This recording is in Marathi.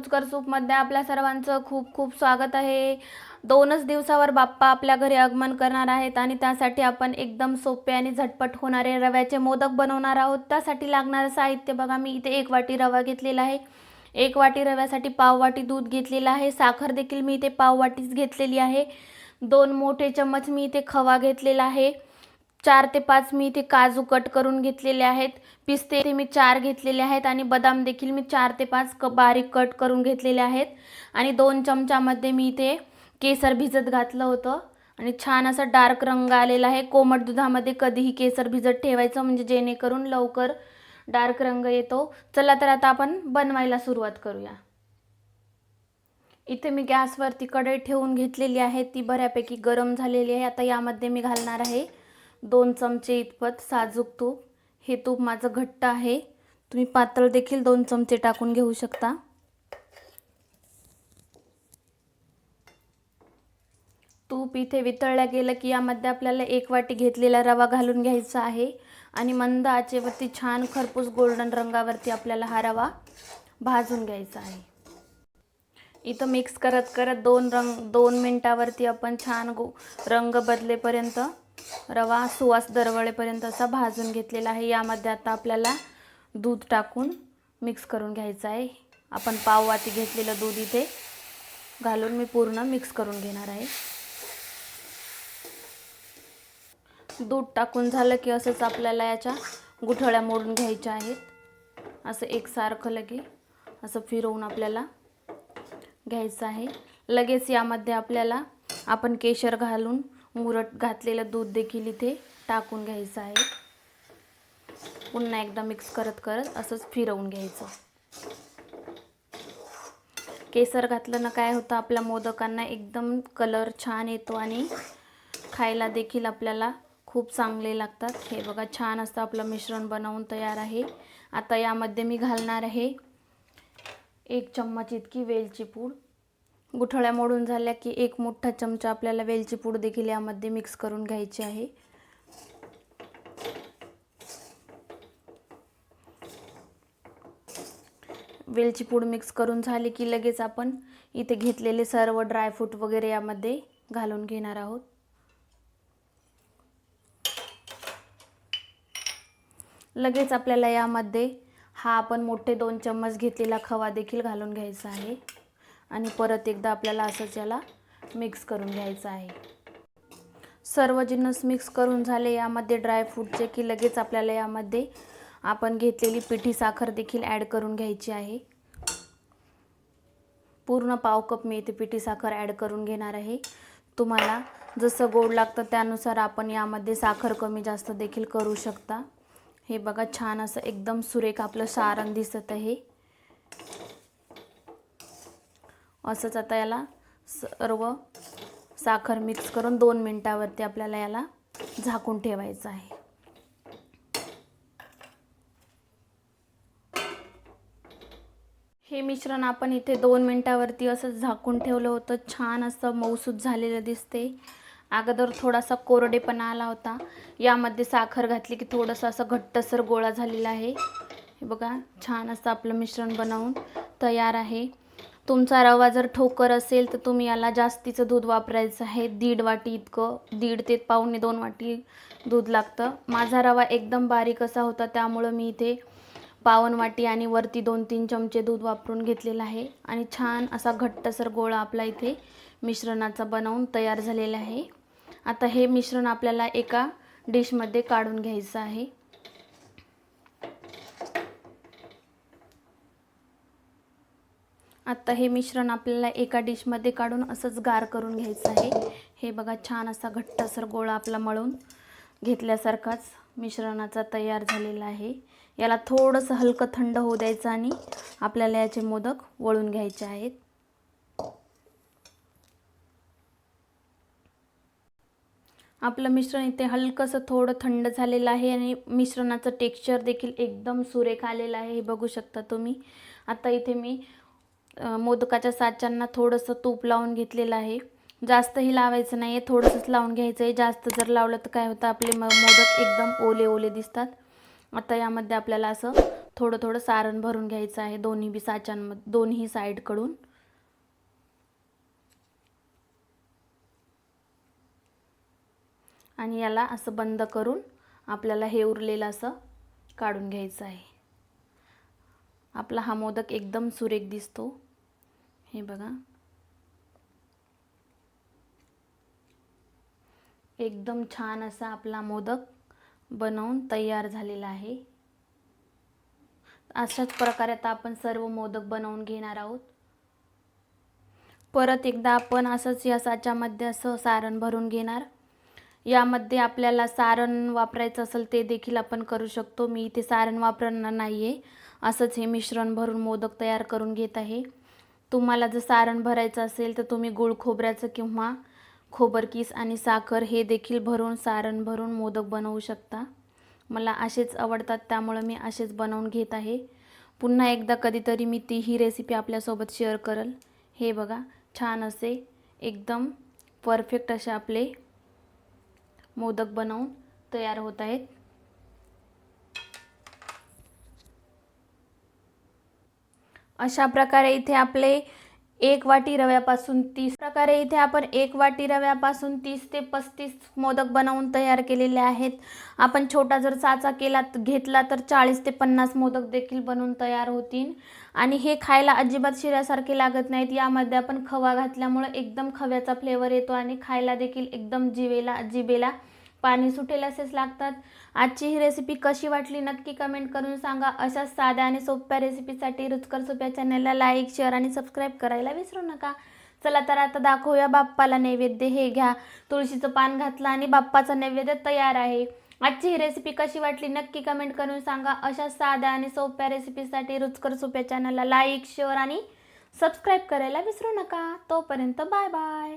रुचकर सूपमध्ये आपल्या सर्वांचं खूप खूप स्वागत आहे. दोनच दिवसावर बाप्पा आपल्या घरी आगमन करणार आहेत आणि त्यासाठी आपण एकदम सोपे आणि झटपट होणारे रव्याचे मोदक बनवणार आहोत. त्यासाठी लागणारं साहित्य बघा मी इथे एक वाटी रवा घेतलेला आहे. एक वाटी रव्यासाठी पाव वाटी दूध घेतलेलं आहे. साखर देखील मी इथे पाव वाटीच घेतलेली आहे. दोन मोठे चम्मच मी इथे खवा घेतलेला आहे. चार ते पाच मी इथे काजू कट करून घेतलेले आहेत पिस्ते ते मी चार घेतलेले आहेत आणि बदाम देखील मी चार ते पाच क बारीक कट करून घेतलेले आहेत. आणि दोन चमच्यामध्ये मी इथे केसर भिजत घातलं होतं. आणि छान असा डार्क रंग आलेला आहे. कोमट दुधामध्ये कधीही केसर भिजत ठेवायचं म्हणजे जेणेकरून लवकर डार्क रंग येतो. चला तर आता आपण बनवायला सुरुवात करूया. इथे मी गॅसवरती कढई ठेवून घेतलेली आहे. ती बऱ्यापैकी गरम झालेली आहे. आता यामध्ये मी घालणार आहे दोन चमचे इतपत साजूक तूप. हे तूप माझं घट्ट आहे. तुम्ही पातळ देखील दोन चमचे टाकून घेऊ शकता. तूप इथे वितळल्या गेलं की यामध्ये आपल्याला एक वाटी घेतलेला रवा घालून घ्यायचा आहे. आणि मंद आचेवरती छान खरपूस गोल्डन रंगावरती आपल्याला हा रवा भाजून घ्यायचा आहे. इथं मिक्स करत करत दोन रंग दोन मिनटावरती आपण छान गो रंग बदलेपर्यंत रवा सुवास दरवळेपर्यंत असा भाजून घेतलेला आहे. यामध्ये आता आपल्याला दूध टाकून मिक्स करून घ्यायचं आहे. आपण पाव वाटी घेतलेलं दूध इथे घालून मी पूर्ण मिक्स करून घेणार आहे. दूध टाकून झालं की असंच आपल्याला याच्या गुठळ्या मोडून घ्यायच्या आहेत. असं एकसारखं लगे असं फिरवून आपल्याला घ्यायचं आहे. लगेच यामध्ये आपल्याला आपण केशर घालून मुरट घातलेलं दूध देखील इथे टाकून घ्यायचं आहे. पुन्हा एकदा मिक्स करत करत असंच फिरवून घ्यायचं. केसर घातलं ना काय होतं आपल्या मोदकांना एकदम कलर छान येतो आणि खायला देखील आपल्याला खूप चांगले लागतात. हे बघा छान असतं आपलं मिश्रण बनवून तयार आहे. आता यामध्ये मी घालणार आहे एक चम्मच इतकी वेलची पूड. गुठळ्या मोडून झाल्या की एक मोठा चमचा आपल्याला वेलची पूड देखील यामध्ये मिक्स करून घ्यायची आहे. वेलची पूड मिक्स करून झाली की लगेच आपण इथे घेतलेले सर्व ड्रायफ्रूट वगैरे यामध्ये घालून घेणार आहोत. लगेच आपल्याला यामध्ये हा आपण मोठे दोन चम्मच घेतलेला खवा देखील घालून घ्यायचा आहे. आणि परत एकदा आपल्याला असंच याला मिक्स करून घ्यायचं आहे. सर्व जिन्नस मिक्स करून झाले यामध्ये ड्रायफ्रूटचे की लगेच आपल्याला यामध्ये आपण घेतलेली पिठी साखर देखील ॲड करून घ्यायची आहे. पूर्ण पाव कप मी इथे पिठी साखर ॲड करून घेणार आहे. तुम्हाला जसं गोड लागतं त्यानुसार आपण यामध्ये साखर कमी जास्त देखील करू शकता. हे बघा छान असं एकदम सुरेख आपलं सारण दिसत आहे. असंच आता याला सर्व साखर मिक्स करून दोन मिनटावरती आपल्याला याला झाकून ठेवायचं आहे. हे मिश्रण आपण इथे दोन मिनटावरती असं झाकून ठेवलं होतं. छान असं मऊसूत झालेलं दिसते अगोदर थोडासा कोरडेपणा आला होता. यामध्ये साखर घातली की थोडंसं असं घट्टसर गोळा झालेला आहे. हे बघा छान असं आपलं मिश्रण बनवून तयार आहे. तुमचा रवा जर ठोकर असेल तर तुम्ही याला जास्तीचं दूध वापरायचं आहे. दीड वाटी इतकं दीड ते पावणे दोन वाटी दूध लागतं. माझा रवा एकदम बारीक असा होता त्यामुळं मी इथे पावन वाटी आणि वरती दोन तीन चमचे दूध वापरून घेतलेलं आहे. आणि छान असा घट्टसर गोळा आपला इथे मिश्रणाचा बनवून तयार झालेला आहे. आता हे मिश्रण आपल्याला एका डिशमध्ये काढून घ्यायचं आहे. आत्ता हे मिश्रण आपल्याला एका डिशमध्ये काढून असंच गार करून घ्यायचं आहे. हे बघा छान असा घट्टसर गोळा आपला मळून घेतल्यासारखाच मिश्रणाचा तयार झालेला आहे. याला थोडंसं हलकं थंड होऊ द्यायचं आणि आपल्याला याचे मोदक वळून घ्यायचे आहेत. आपलं मिश्रण इथे हलकंसं थोडं थंड झालेलं आहे आणि मिश्रणाचं टेक्स्चर देखील एकदम सुरेख आलेलं आहे. हे बघू शकता तुम्ही. आता इथे मी मोदकाच्या साच्यांना थोडंसं तूप लावून घेतलेलं आहे. जास्तही लावायचं नाही आहे थोडंसंच लावून घ्यायचं आहे जास्त जर लावलं तर काय होतं आपले म मोदक एकदम ओले ओले दिसतात. आता यामध्ये आपल्याला असं थोडं थोडं सारण भरून घ्यायचं आहे दोन्ही बी साच्यांमध्ये दोन्ही साईडकडून. आणि याला असं बंद करून आपल्याला हे उरलेलं असं काढून घ्यायचं आहे. आपला हा मोदक एकदम सुरेख दिसतो. हे बघा. एकदम छान असा आपला मोदक बनवून तयार झालेला आहे. अशाच प्रकारे आता आपण सर्व मोदक बनवून घेणार आहोत. परत एकदा आपण असंच या साच्यामध्ये असं सारण भरून घेणार. यामध्ये आपल्याला सारण वापरायचं असेल ते देखील आपण करू शकतो. मी इथे सारण वापरणार नाही आहे असंच हे मिश्रण भरून मोदक तयार करून घेत आहे. तुम्हाला जर सारण भरायचं असेल तर तुम्ही गुळ खोबऱ्याचं किंवा खोबरकीस आणि साखर हे देखील भरून सारण भरून मोदक बनवू शकता. मला असेच आवडतात त्यामुळं मी असेच बनवून घेत आहे. पुन्हा एकदा कधीतरी मी ती ही रेसिपी आपल्यासोबत शेअर करल. हे बघा छान असे एकदम परफेक्ट असे आपले मोदक बनवून तयार होत आहेत. अशा प्रकारे इथे आपले एक वाटी रव्यापासून तीस प्रकारे इथे आपण एक वाटी रव्यापासून तीस ते पस्तीस मोदक बनवून तयार केलेले आहेत. आपण छोटा जर चाचा केला घेतला तर चाळीस ते पन्नास मोदक देखील बनवून तयार होतील. आणि हे खायला अजिबात शिऱ्यासारखे लागत नाहीत. यामध्ये आपण खवा घातल्यामुळे एकदम खव्याचा फ्लेवर येतो आणि खायला देखील एकदम जिवेला जिबेला पाणी सुटेल असेच लागतात. आजची ही रेसिपी कशी वाटली नक्की कमेंट करून सांगा. अशाच साध्या आणि सोप्या रेसिपीसाठी रुचकर सोप्या चॅनलला लाईक शेअर आणि सबस्क्राईब करायला विसरू नका. चला तर आता दाखवूया बाप्पाला नैवेद्य. हे घ्या. तुळशीचं पान घातलं आणि बाप्पाचं नैवेद्य तयार आहे. आजची ही रेसिपी कशी वाटली नक्की कमेंट करून सांगा. अशा साध्या आणि सोप्या रेसिपीसाठी रुचकर सोप्या चॅनलला लाईक शेअर आणि सबस्क्राईब करायला विसरू नका. तोपर्यंत बाय बाय